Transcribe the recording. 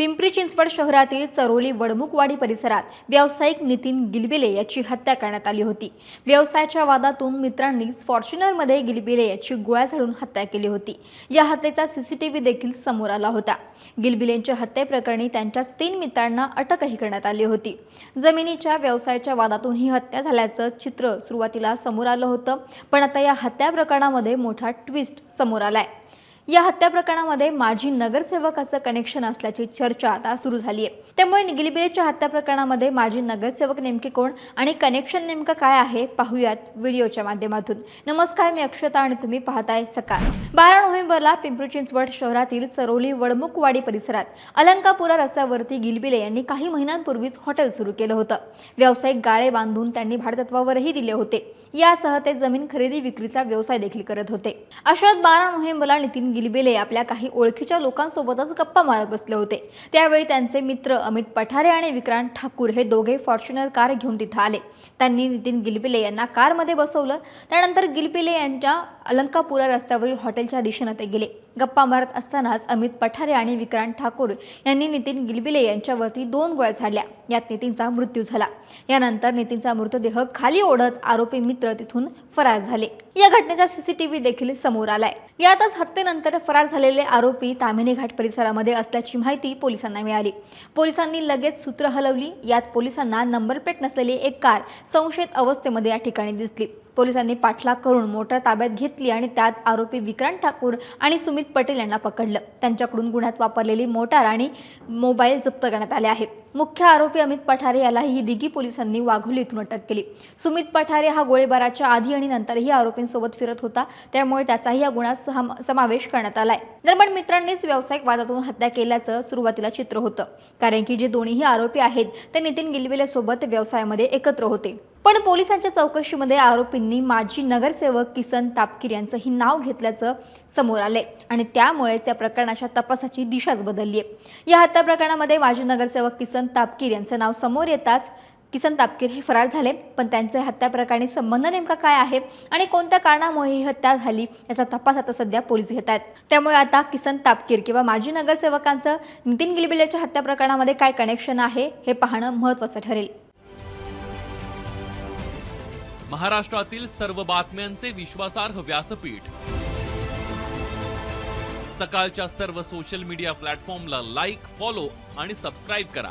पिंपरी चिंचवड शहरातील चरोली वडमुखवाडी परिसरात व्यावसायिक नितीन गिलबिले याची हत्या करण्यात आली होती. व्यवसायाच्या वादातून मित्रांनीच फॉर्च्युनरमध्ये गिलबिले याची गोळ्या झाडून हत्या केली होती. या हत्येचा सीसीटीव्ही देखील समोर आला होता. गिलबिलेंच्या हत्येप्रकरणी त्यांच्याच तीन मित्रांना अटकही करण्यात आली होती. जमिनीच्या व्यवसायाच्या वादातून ही हत्या झाल्याचं चित्र सुरुवातीला समोर आलं होतं पण आता या हत्या प्रकरणामध्ये मोठा ट्विस्ट समोर आलाय. या हत्या प्रकरणामध्ये माजी नगरसेवकाचं कनेक्शन असल्याची चर्चा आता सुरू झाली आहे त्यामुळे गिलिबिरेच्या हत्या प्रकरणामध्ये माजी नगरसेवक नेमके कोण आणि कनेक्शन नेमकं काय आहे पाहूयात व्हिडिओच्या माध्यमातून. नमस्कार मी अक्षता आणि तुम्ही पाहताय सकाळ. बारा नोव्हेंबरला पिंपरी चिंचवड शहरातील सरोली वडमुखवाडी परिसरात अलंकापुरा रस्त्यावरती गिलबिले यांनी काही महिन्यांपूर्वीच हॉटेल सुरू केलं होतं. व्यावसायिक गाळे बांधून त्यांनी भाडेतत्वावरही दिले होते. यासह ते जमीन खरेदी विक्रीचा व्यवसाय देखील करत होते. अशात बारा नोव्हेंबरला नितीन गिलबिले आपल्या काही ओळखीच्या लोकांसोबतच गप्पा मारत बसले होते. त्यावेळी त्यांचे मित्र अमित पठारे आणि विक्रांत ठाकूर हे दोघे फॉर्च्युनर कार घेऊन तिथं आले. त्यांनी नितीन गिलबिले यांना कारमध्ये बसवलं. त्यानंतर गिलबिले यांच्या अलंकापुरा रस्त्यावरील हॉटेलच्या दिशेनं ते गेले. गप्पा मारत असतानाच अमित पठारे आणि विक्रांत ठाकूर यांनी नितीन गिलबिले यांच्यावरती दोन गोळ्या झाडल्या. यात नितीनचा मृत्यू झाला. यानंतर नितीनचा मृतदेह खाली ओढत आरोपी मित्र तिथून फरार झाले. या घटनेचा सीसीटीव्ही देखील समोर आलाय. यातच हत्येनंतर फरार झालेले आरोपी तामिनी घाट परिसरामध्ये असल्याची माहिती पोलिसांना मिळाली. पोलिसांनी लगेच सूत्र हलवली. यात पोलिसांना नंबर प्लेट नसलेली एक कार संशयित अवस्थेमध्ये या ठिकाणी दिसली. पोलिसांनी पाठलाग करून मोटर ताब्यात घेतली आणि त्यात आरोपी विक्रांत ठाकूर आणि सुमित पटेल यांना पकडलं. त्यांच्याकडून गुन्ह्यात वापरलेली मोटार आणि मोबाईल जप्त करण्यात आले आहे. मुख्य आरोपी अमित पठारे यालाही ही दिघी पोलिसांनी वाघोली इथून अटक केली. सुमित पठारे हा गोळीबाराच्या आधी आणि नंतरही आरोपींसोबत फिरत होता. त्यामुळे त्याचाही या गुन्ह्यात समावेश करण्यात आलाय. दरम्यान मित्रांनीच व्यावसायिक वादातून हत्या केल्याचं सुरुवातीला चित्र होतं. कारण की जे दोन्हीही आरोपी आहेत ते नितीन गिलबिले सोबत व्यवसायामध्ये एकत्र होते. पण पोलिसांच्या चौकशीमध्ये आरोपींनी माजी नगरसेवक किसन तापकीर यांचंही नाव घेतल्याचं समोर आलंय आणि त्यामुळेच या प्रकरणाच्या तपासाची दिशाच बदलली आहे या हत्या प्रकरणामध्ये माजी नगरसेवक किसन तापकीर यांचं नाव समोर येताच किसन तापकीर हे फरार झाले पण त्यांच्या हत्या प्रकरणी संबंध नेमका काय आहे आणि कोणत्या कारणामुळे ही हत्या झाली याचा तपास आता सध्या पोलीस घेत आहेत. त्यामुळे आता किसन तापकीर किंवा माजी नगरसेवकांचं नितीन गिलबिलेच्या हत्या प्रकरणामध्ये काय कनेक्शन आहे हे पाहणं महत्त्वाचं ठरेल. महाराष्ट्रातील सर्व बातम्यांचे विश्वासार्ह व्यासपीठ. सकाळच्या सर्व सोशल मीडिया प्लॅटफॉर्मला लाईक फॉलो आणि सबस्क्राईब करा.